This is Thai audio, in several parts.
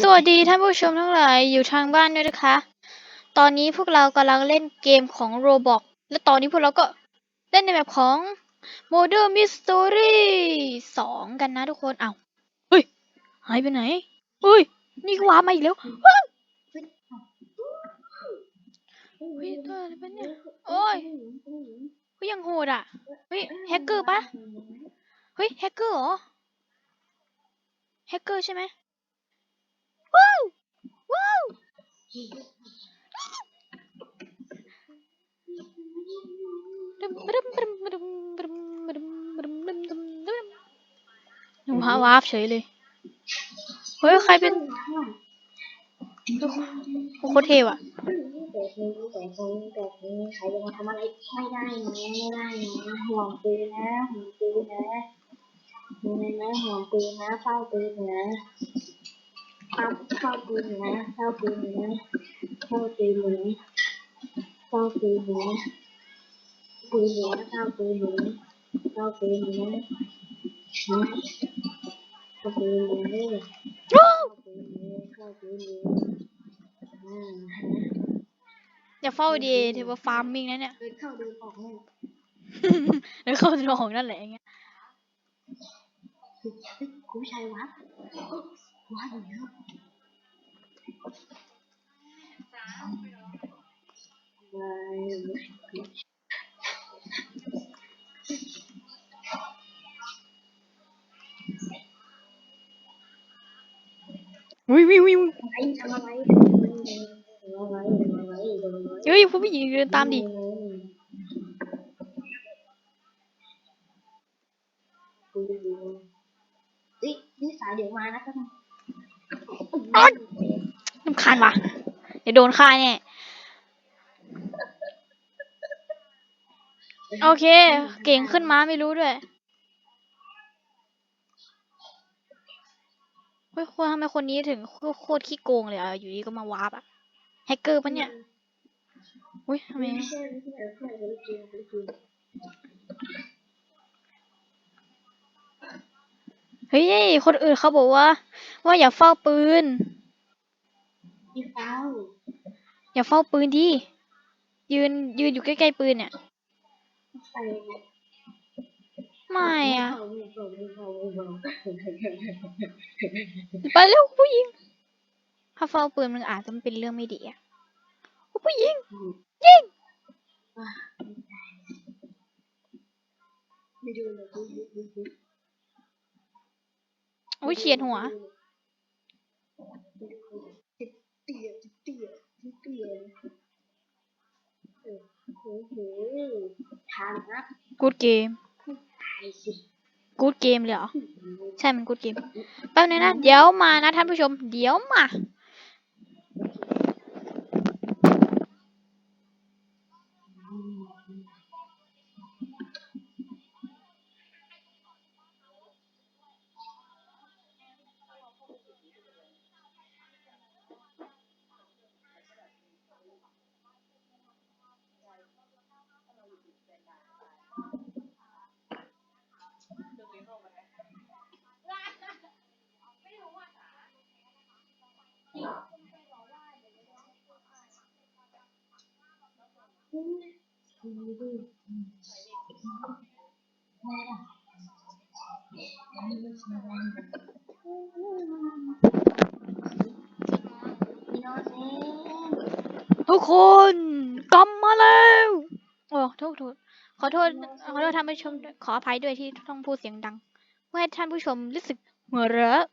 สวัสดีท่านผู้ชมทั้งหลายอยู่ทางบ้านด้วยนะคะ ตอนนี้พวกเรากำลังเล่นเกมของ Roblox และตอนนี้พวกเราก็เล่นในแบบของ Model Mystery 2 กันนะทุกคนเอ้าเฮ้ย หายไปไหนเฮ้ย นี่กว้ามาอีกแล้วว้าวเฮ้ยตัวอะไรปะเนี่ย โอ้ยเฮ้ยยังโหดอะ เฮ้ย แฮกเกอร์ปะเฮ้ย แฮกเกอร์เหรอ แฮกเกอร์ใช่ไหมว้าวว้าวหนูฮาวาร์ปเฉยเลย เฮ้ย ใครเป็นโอ้โคตรเทว่ะแต่ทีนี้แต่ทีนี้แต่ทีนี้ใครจะมาทำอะไรไม่ได้นะไม่ได้นะห่วงปืนนะห่วงปืนนะ ห่วงนะห่วงปืนนะเฝ้าปืนนะเฝ้าเฝ้าปืนนะเฝ้าปืนนะเฝ้าปืนนะเฝ้าปืนนะปืนนะเฝ้าปืนนะเฝ้าปืนนะเฝ้าปืนนะเข้าปืนเลยเข้าปืนเลยอ่าอย่าเฝ้าดีเทว่าฟาร์มมิ่งนะเนี่ยเดินเข้าเดินออกเนี่ยแล้วเข้าจะของนั่นแหละอย่างเงี้ย เฮ้ยคุณผู้ชายวัดวัดอยู่แล้วว้าย วิววิววิว ไอ้ทำอะไรทำอะไรทำอะไรทำอะไร เฮ้ยผู้หญิงเดินตามดิ เฮ้ยนี่สายเดี๋ยวมานะครับ อ๊อด น้ำคาญว่ะเดี๋ยวโดนฆ่าแน่โอเค เก่งขึ้นมาไม่รู้ด้วยเฮ้ยคนทำไมคนนี้ถึงโคโคตรขี้โกงเลยอะอยู่ดีก็มาวาร์ปอะแฮกเกอร์ปะเนี่ยอุ้ยทำไมไม่ใช่ไม่ใช่เพื่อนคนจริงคนจริงเฮ้ย คนอื่นเขาบอกว่า ว่าอย่าเฝ้าปืน พี่เฝ้า อย่าเฝ้าปืนดิยืนยืนอยู่ใกล้ๆปืนเนี่ย ใส่ไม่อะไม่เฝ้าไม่เฝ้าไม่เฝ้าไม่เฝ้าไปเร็วผู้หญิง ถ้าเฝ้าปืนมันอาจจะเป็นเรื่องไม่ดีอะโอ้ผู้หญิงยิงไม่ดูเลยดูดูดูดูโอ้ยเฉียดหัว เตี้ยเตี้ยเตี้ยโอ้โห ทางนะกูดเกมตายสิกูดเกมเลยเหรอ ใช่ มันกูดเกม แป๊บนึงนะ เดี๋ยวมานะท่านผู้ชม เดี๋ยวมาพี่ ทุกคนกลับมาแล้วโอ้โทษโทษขอโทษขอโทษท่านผู้ชมขออภัยด้วยที่ต้องพูดเสียงดังเพื่อให้ท่านผู้ชมรู้สึกหัวเราะ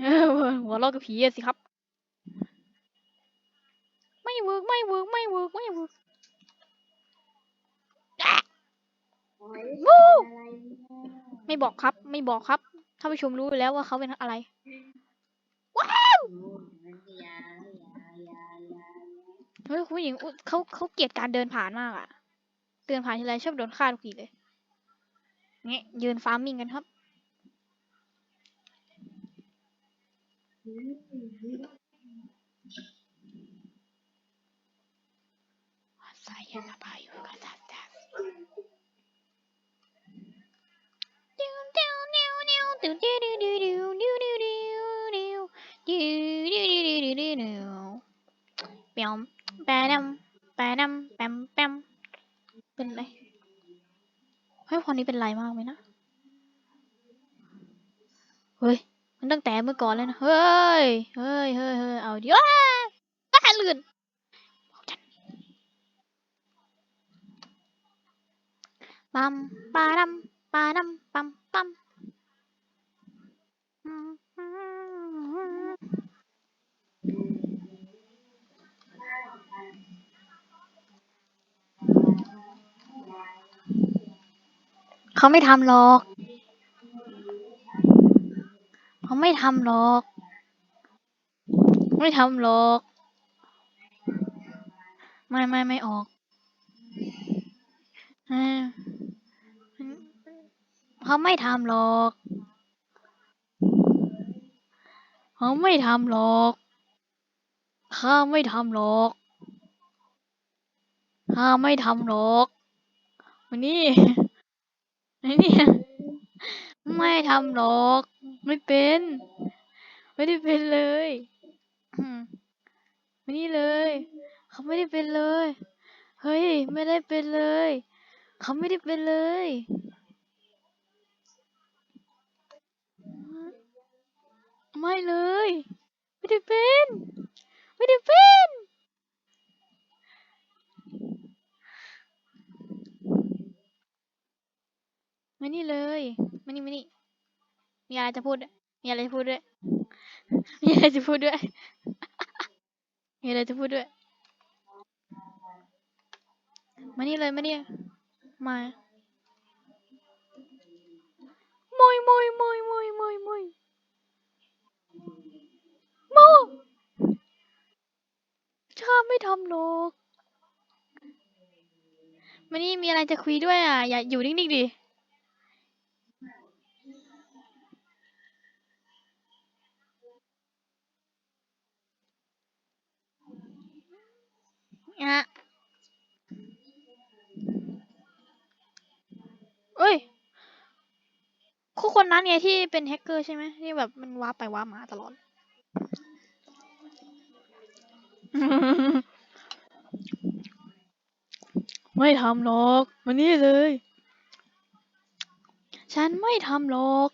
เออหัวเราะกับผีสิครับ ไม่เวิร์กไม่เวิร์กไม่เวิร์กไม่เวิร์กโอ้ยวู้อะไรเนี่ยไม่บอกครับ ไม่บอกครับท่านผู้ชมรู้อยู่แล้วว่าเขาเป็นอะไรโอ้ยอย่าอย่าอย่าอย่าเฮ้ยคุณผู้หญิงอุ๊ยเขาเขาเกลียดการเดินผ่านมากอะเดินผ่านทีไรชอบโดนฆ่าทุกทีเลยเงี้ยยืนฟาร์มมิ่งกันครับ ใส่ ยาพายุกระสับกระส่ายเดี๋ยวเดียวเดียวดิวดิวดิวดิวดิวดิวดิวดิวดิวดิวดิวดิวดิวดิวดิวดิวเปียมแปะดำแปะดำแปมแปมเป็นไรเฮ้ยพอนี้เป็นไรมากไหมนะเฮ้ยมันตั้งแต่เมื่อก่อนเลยนะเฮ้ยเฮ้ยเฮ้ยเฮ้ยเอาดิว้าว้าลื่น ปัมปาดัมปาดัมปัมปัมเขาไม่ทำหรอก เขาไม่ทำหรอก ไม่ทำหรอก ไม่ไม่ไม่ออก เขาไม่ทำหรอกเขาไม่ทำหรอกข้าไม่ทำหรอกข้าไม่ทำหรอกมานี่ไอ้นี่ไม่ทำหรอก ไม่เป็น ไม่ได้เป็นเลยอืมมานี่เลย เขาไม่ได้เป็นเลย เฮ้ย ไม่ได้เป็นเลย เขาไม่ได้เป็นเลย ไม่เลย ไม่ได้เป็น ไม่ได้เป็นมานี่เลยมานี่มานี่มีอะไรจะพูดมีอะไรจะพูดด้วยมีอะไรจะพูดด้วยมีอะไรจะพูดด้วยมานี่เลยมานี่ มาโมยโมยโมยโมยโมยโมยโมข้าไม่ทำหรอกมานี่มีอะไรจะคุยด้วยอะ อย่าอยู่นิ่งๆดิ อะเอ้ย คู่คนนั้นไงที่เป็นแฮกเกอร์ใช่ไหมที่แบบมันว้าร์ปไปว้าร์ปมาตลอด ไม่ทำหรอก มานี่เลย ฉันไม่ทำหรอก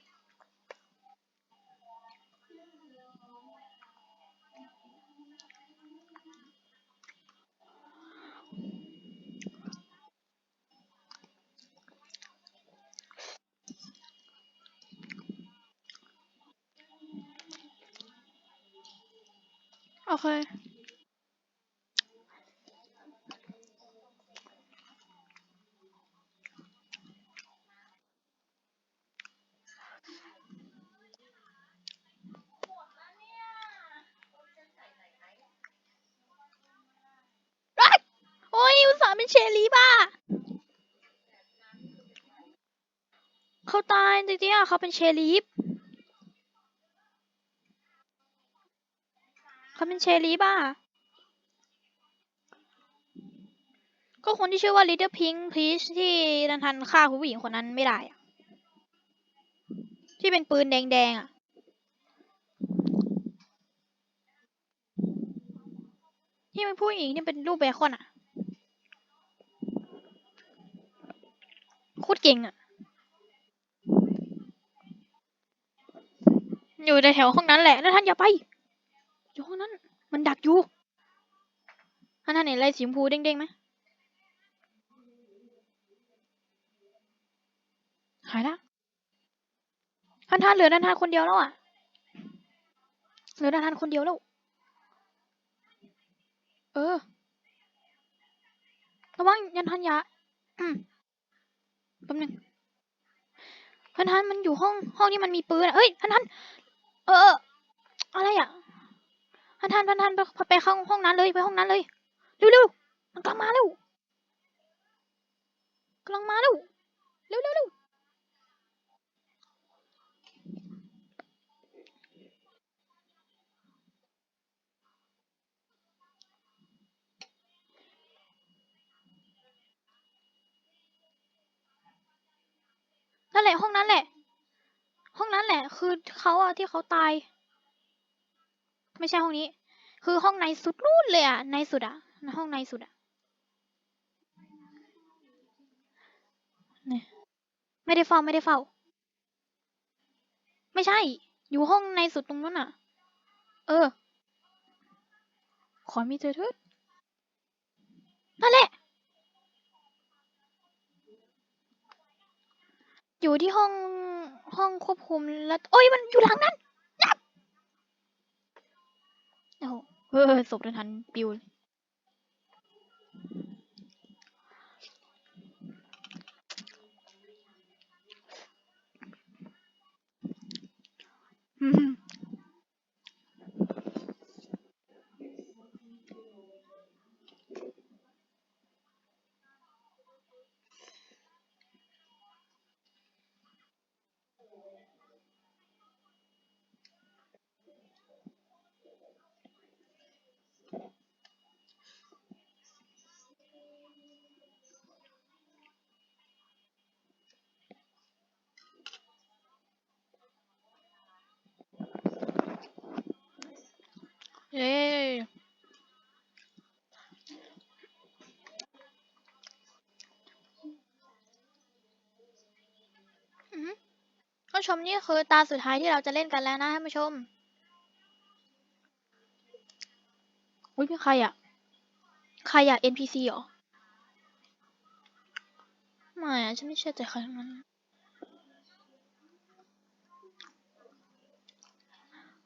โอเคโอ้ยอุตส่าห์เป็นเชลีป่ะเขาตายจริงๆอะเขาเป็นเชลีฟ เป็นเชลีฟอะก็คนที่ชื่อว่า Little Pink Peach ที่นันทันฆ่าคุณผู้หญิงคนนั้นไม่ได้อะที่เป็นปืนแดงๆอะที่เป็นผู้หญิงที่เป็นรูปเบคอนอะโคตรเก่งอะ อยู่ในแถวห้องนั้นแหละ แล้วท่านอย่าไป อยู่ห้องนั้น มันดักอยู่ท่านท่านเห็นอะไรสีชมพูเด้งๆไหมหายละท่านท่านเหลือท่านท่านคนเดียวแล้วอะเหลือท่านท่านคนเดียวแล้ว เออระวังยันทันยาอืมแป๊บหนึงท่านท่านมันอยู่ห้องห้องที่มันมีปืนอะเอ้ยท่านท่านเออ อะไรอะ ท่านท่านท่านท่านไปไปเข้าห้องนั้นเลยไปห้องนั้นเลยเร็วเร็วมันกำลังมาเร็วกำลังมาเร็วเร็วเร็วเร็วนั่นแหละห้องนั้นแหละ ห้องนั้นแหละ คือเขาอะที่เขาตาย ไม่ใช่ห้องนี้ คือห้องในสุดนู่นเลยอะในสุดอะห้องในสุดอะเนี่ยไม่ได้เฝ้าไม่ได้เฝ้า ไม่ใช่ อยู่ห้องในสุดตรงนั้นอะเออ ขอมีเจอเถิดนั่นแหละ อยู่ที่ห้องห้องควบคุมแล้ว โอ้ยมันอยู่หลังนั้นนับโอ้โห เฮ้ยศพทันปิวอืมานผู้ชมนี่คือตาสุดท้ายที่เราจะเล่นกันแล้วนะท่านผู้ชม อุ้ยเป็นใครอะใครอะ NPC เหรอ ไม่อะฉันไม่เชื่อใจใครทั้งนั้น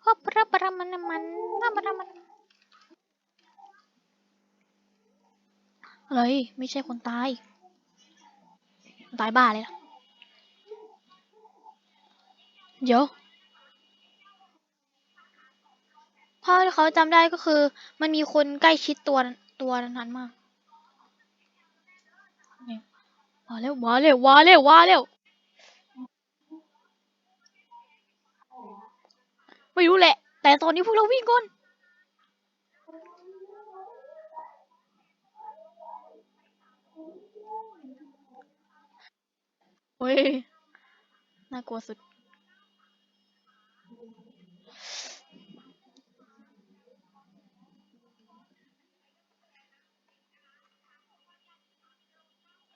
ฮอบระบระมันมันน้ำมันมัน อะไร ไม่ใช่คนตาย ตายบ้าเลยนะ เดี๋ยวเท่าที่เขาจำได้ก็คือ มันมีคนใกล้ชิดตัวตัวนั้นมากว้าเร็วว้าเร็วว้าเร็วว้าเร็วไม่รู้แหละ แต่ตอนนี้พวกเราวิ่งก่อนเฮ้ยน่ากลัวสุด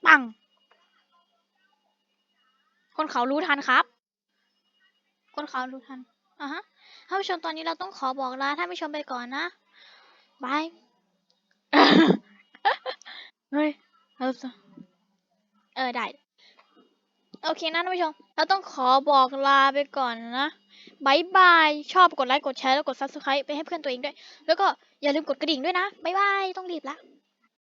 ปัง คนเขารู้ทันครับ คนเขารู้ทันอะฮะท่านผู้ชมตอนนี้เราต้องขอบอกลาท่านผู้ชมไปก่อนนะบายเฮ้ยเราจะเออได้โอเคนะท่านผู้ชม เราต้องขอบอกลาไปก่อนนะบายบาย ชอบกดไลค์ กดแชร์ แล้วกด subscribe ไปให้เพื่อนตัวเองด้วย แล้วก็อย่าลืมกดกระดิ่งด้วยนะบายบาย ต้องรีบละ